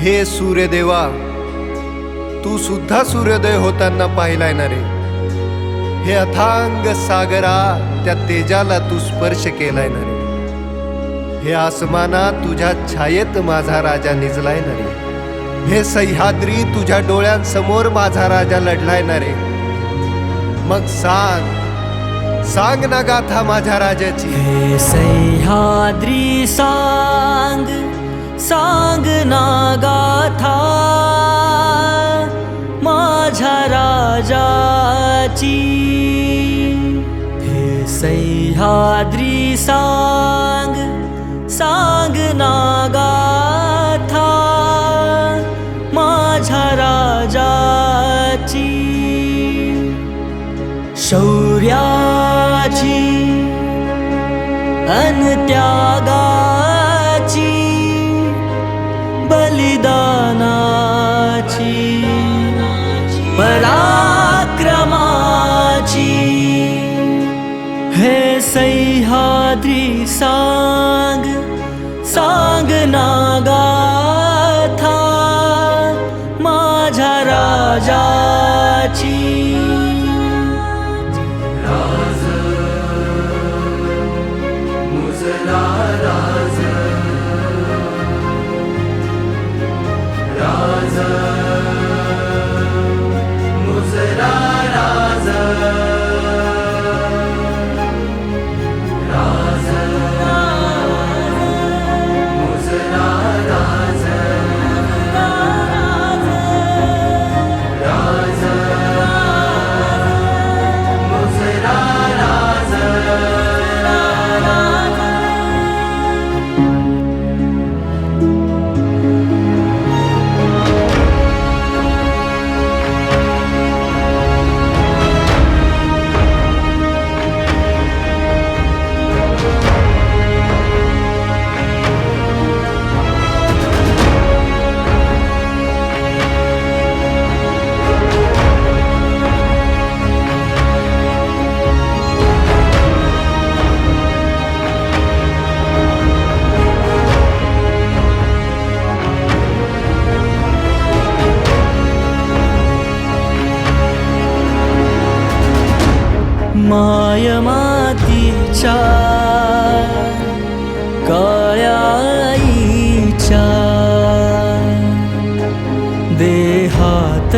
हे सूर्यदेवा तू सुद्धा सूर्योदय होताना पाहिलाय ना रे. हे अथांग सागरा त्या तेजाला तू स्पर्श केलाय ना रे. हे आसमाना तुझ्या छायेत माझा राजा निजलाय ना रे. हे सह्याद्री तुझ्या डोळ्यांसमोर माझा राजा लढलाय ना रे. मग सांग सांग ना गाथा माझ्या राजाची. हे सह्याद्री सांग सांग ना गाथा माझ्या राजाची। हे सह्याद्री सांग सांग ना गाथा माझ्या राजाची। शौर्याची अनत्यागाची बलिदानाची पराक्रमाची। हे सह्याद्री सांग सांग ना गाथा माझ्या Hosanna. मायमातीच्या काळ्याईच्या देहात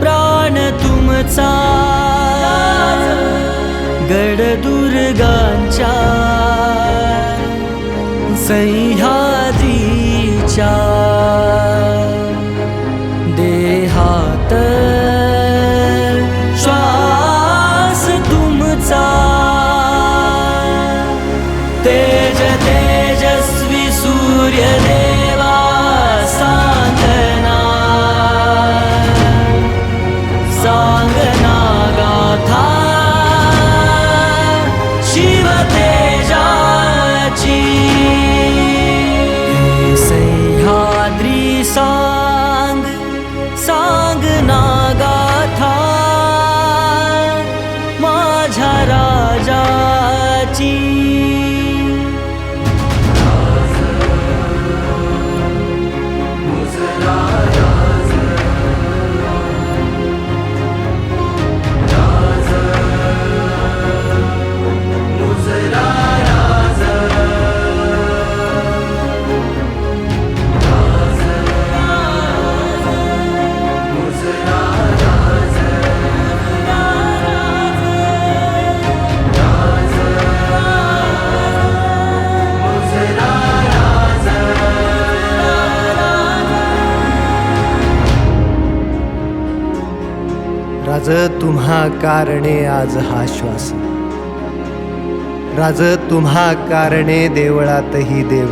प्राण तुमचा गडदुर्गांच्या सह्याद्रीच्या तेज तेजस्वी सूर्यदेवा सांगना सांगना गाथा शिव राज तुम्हा कारणे आज हा श्वास. राज तुम्हा कारणे देवळातही देव.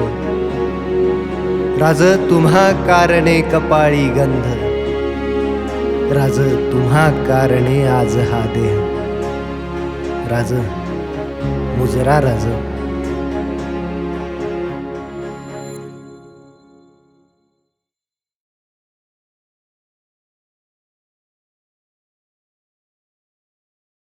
राज तुम्हा कारणे कपाळी गंध. राज तुम्हा कारणे आज हा देह. राज मुजरा राज.